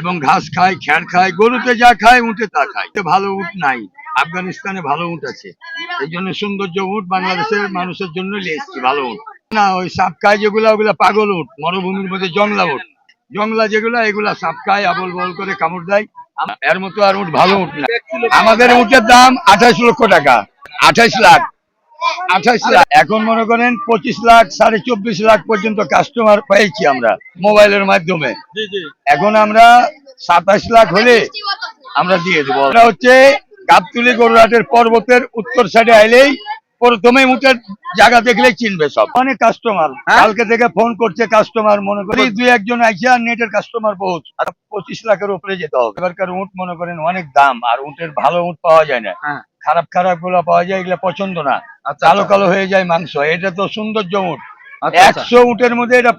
এবং ঘাস খায় খ্যার খায় গরুতে যা খায় উঠে তা খায় ভালো উঠ নাই। আফগানিস্তানে ভালো আছে। এই জন্য সৌন্দর্য উঠ বাংলাদেশের মানুষের জন্য নিয়ে এসছি ভালো উঠ না, ওই সাপ খায় যেগুলা, ওগুলা পাগল উঠ মরুভূমির মধ্যে জংলা উঠ জংলা যেগুলা, এগুলা সাপ খায়, আবল বল করে কামড় দেয়। এর মতো আর উঠ ভালো উঠ না আমাদের উঠের দাম আঠাশ লক্ষ টাকা আঠাশ লাখ। আঠাশ লাখ। এখন মনে করেন পঁচিশ লাখ সাড়ে চব্বিশ লাখ পর্যন্ত কাস্টমার পেয়েছি আমরা মোবাইলের মাধ্যমে। এখন আমরা সাতাশ লাখ হলে আমরা দিয়ে দেবো। এটা হচ্ছে গাবতুলি গরুহাটের পর্বতের উত্তর সাইডে আইলেই প্রথমে মুখের জায়গা দেখলেই চিনবে সব। অনেক কাস্টমার কালকে থেকে ফোন করছে কাস্টমার মনে করি দুই একজন আইসে আর নেটের কাস্টমার বহুত। আর পঁচিশ লাখের উপরে যেতে হবে। এবারকার উঁট মনে করেন অনেক দাম আর উঁটের ভালো উঁট পাওয়া যায় না। হ্যাঁ। খারাপ খারাপগুলা পাওয়া যায় এগুলা পছন্দ না আচ্ছা, কালো আচ্ছা। কালো হয়ে যায় মাংস এটা তো সৌন্দর্য উঠ আচ্ছা। একশো উটের মধ্যে এটা